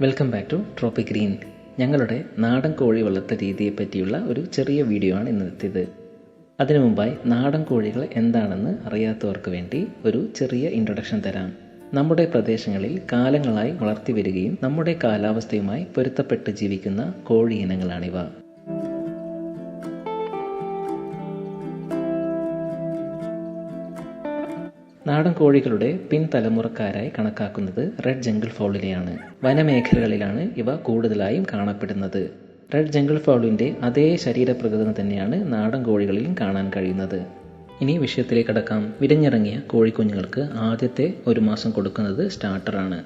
Welcome back to tropic green ഞങ്ങളുടെ നാടൻ കോഴി വളർത്തൽ രീതിയെ പറ്റിയുള്ള ഒരു ചെറിയ വീഡിയോ ആണ് ഇന്നത്തേത് അതിനു മുമ്പായി നാടൻ കോഴികൾ എന്താണെന്ന് അറിയാത്തവർക്ക് വേണ്ടി ഒരു ചെറിയ ഇൻട്രൊഡക്ഷൻ തരാം. നമ്മുടെ പ്രദേശങ്ങളിൽ കാലങ്ങളായി വളർത്തി വരികയും നമ്മുടെ കാലാവസ്ഥയുമായി പൊരുത്തപ്പെട്ട് ജീവിക്കുന്ന കോഴി ഇനങ്ങളാണിവ. നാടൻ കോഴികളുടെ പിൻതലമുറക്കാരായി കണക്കാക്കുന്നത് റെഡ് ജംഗിൾ ഫൗളിനെയാണ് വനമേഖലകളിലാണ് ഇവ കൂടുതലായും കാണപ്പെടുന്നത്. റെഡ് ജംഗിൾ ഫൗളിന്റെ അതേ ശരീരപ്രകൃതം തന്നെയാണ് നാടൻ കോഴികളിലും കാണാൻ കഴിയുന്നത്. ഇനി വിഷയത്തിലേക്ക് കടക്കാം. വിരഞ്ഞിറങ്ങിയ കോഴിക്കുഞ്ഞുങ്ങൾക്ക് ആദ്യത്തെ ഒരു മാസം കൊടുക്കുന്നത് സ്റ്റാർട്ടറാണ്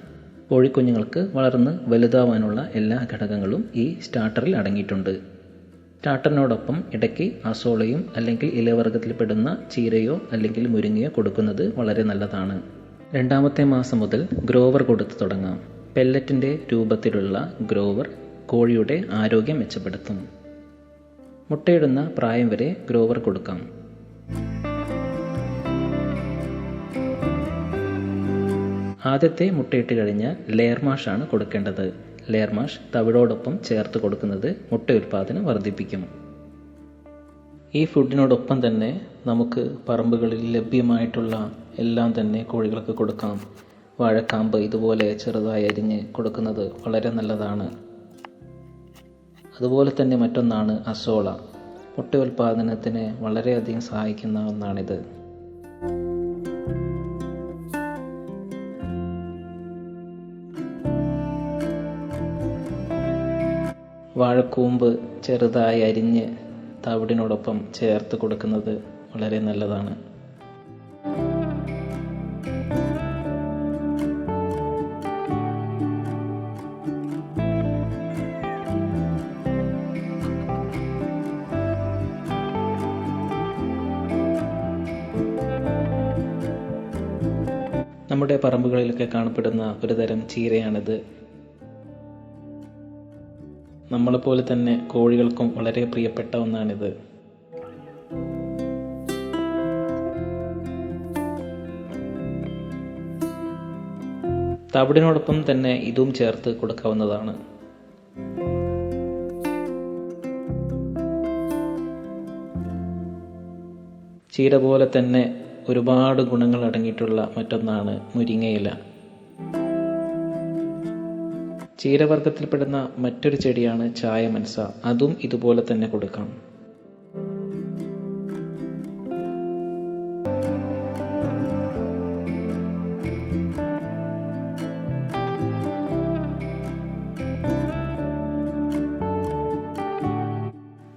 കോഴിക്കുഞ്ഞുങ്ങൾക്ക് വളർന്ന് വലുതാവാനുള്ള എല്ലാ ഘടകങ്ങളും ഈ സ്റ്റാർട്ടറിൽ അടങ്ങിയിട്ടുണ്ട്. സ്റ്റാർട്ടറിനോടൊപ്പം ഇടയ്ക്ക് അസോളയും അല്ലെങ്കിൽ ഇലവർഗത്തിൽപ്പെടുന്ന ചീരയോ അല്ലെങ്കിൽ മുരിങ്ങയോ കൊടുക്കുന്നത് വളരെ നല്ലതാണ്. രണ്ടാമത്തെ മാസം മുതൽ ഗ്രോവർ കൊടുത്ത് തുടങ്ങാം. പെല്ലറ്റിന്റെ രൂപത്തിലുള്ള ഗ്രോവർ കോഴിയുടെ ആരോഗ്യം മെച്ചപ്പെടുത്തും. മുട്ടയിടുന്ന പ്രായം വരെ ഗ്രോവർ കൊടുക്കാം. ആദ്യത്തെ മുട്ടയിട്ട് കഴിഞ്ഞാൽ ലെയർമാഷാണ് കൊടുക്കേണ്ടത്. ലെയർമാഷ് തവിടോടൊപ്പം ചേർത്ത് കൊടുക്കുന്നത് മുട്ട ഉൽപ്പാദനം വർദ്ധിപ്പിക്കും. ഈ ഫുഡിനോടൊപ്പം തന്നെ നമുക്ക് പറമ്പുകളിൽ ലഭ്യമായിട്ടുള്ള എല്ലാം തന്നെ കോഴികൾക്ക് കൊടുക്കാം. വാഴക്കാമ്പ് ഇതുപോലെ ചെറുതായി അരിഞ്ഞ് കൊടുക്കുന്നത് വളരെ നല്ലതാണ്. അതുപോലെ തന്നെ മറ്റൊന്നാണ് അസോള. മുട്ട ഉൽപ്പാദനത്തിന് വളരെയധികം സഹായിക്കുന്ന ഒന്നാണിത്. വാഴക്കൂമ്പ് ചെറുതായി അരിഞ്ഞ് തവിടിനോടൊപ്പം ചേർത്ത് കൊടുക്കുന്നത് വളരെ നല്ലതാണ്. നമ്മുടെ പറമ്പുകളിലൊക്കെ കാണപ്പെടുന്ന ഒരു തരം ചീരയാണിത്. നമ്മളെപ്പോലെ തന്നെ കോഴികൾക്കും വളരെ പ്രിയപ്പെട്ട ഒന്നാണിത്. തവിടിനോടൊപ്പം തന്നെ ഇതും ചേർത്ത് കൊടുക്കാവുന്നതാണ്. ചീര പോലെ തന്നെ ഒരുപാട് ഗുണങ്ങൾ അടങ്ങിയിട്ടുള്ള മറ്റൊന്നാണ് മുരിങ്ങയില. ചീരവർഗത്തിൽപ്പെടുന്ന മറ്റൊരു ചെടിയാണ് ചായമൻസ അതും ഇതുപോലെ തന്നെ കൊടുക്കാം.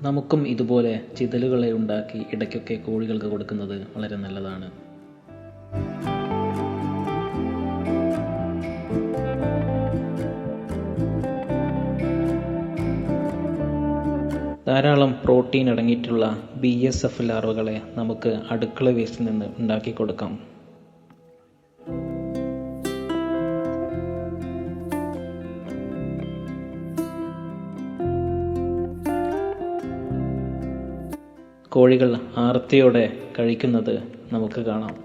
നമുക്കും ഇതുപോലെ ചിതലുകളെ ഉണ്ടാക്കി ഇടയ്ക്കൊക്കെ കോഴികൾക്ക് കൊടുക്കുന്നത് വളരെ നല്ലതാണ്. ധാരാളം പ്രോട്ടീൻ അടങ്ങിയിട്ടുള്ള ബി എസ് എഫ് ലാർവകളെ നമുക്ക് അടുക്കള വേസ്റ്റിൽ നിന്ന് ഉണ്ടാക്കി കൊടുക്കാം. കോഴികൾ ആർത്തിയോടെ കഴിക്കുന്നത് നമുക്ക് കാണാം.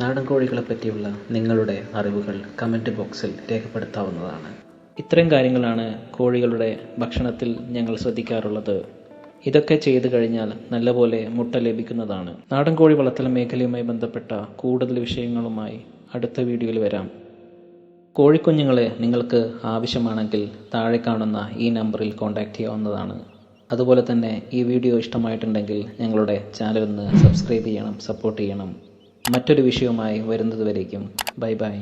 നാടൻ കോഴികളെ പറ്റിയുള്ള നിങ്ങളുടെ അറിവുകൾ കമന്റ് ബോക്സിൽ രേഖപ്പെടുത്താവുന്നതാണ്. ഇത്തരം കാര്യങ്ങളാണ് കോഴികളുടെ ഭക്ഷണത്തിൽ ഞങ്ങൾ ശ്രദ്ധിക്കാറുള്ളത്. ഇതൊക്കെ ചെയ്തു കഴിഞ്ഞാൽ നല്ലപോലെ മുട്ട ലഭിക്കുന്നതാണ്. നാടൻ കോഴി വളർത്തൽ മേഖലയുമായി ബന്ധപ്പെട്ട കൂടുതൽ വിഷയങ്ങളുമായി അടുത്ത വീഡിയോയിൽ വരാം. കോഴിക്കുഞ്ഞുങ്ങളെ നിങ്ങൾക്ക് ആവശ്യമാണെങ്കിൽ താഴെ കാണുന്ന ഈ നമ്പറിൽ കോൺടാക്റ്റ് ചെയ്യാവുന്നതാണ്. അതുപോലെ തന്നെ ഈ വീഡിയോ ഇഷ്ടമായിട്ടുണ്ടെങ്കിൽ ഞങ്ങളുടെ ചാനൽ ഒന്ന് സബ്സ്ക്രൈബ് ചെയ്യണം സപ്പോർട്ട് ചെയ്യണം. മറ്റൊരു വിഷയവുമായി വരുന്നതുവരേക്കും ബൈ ബൈ.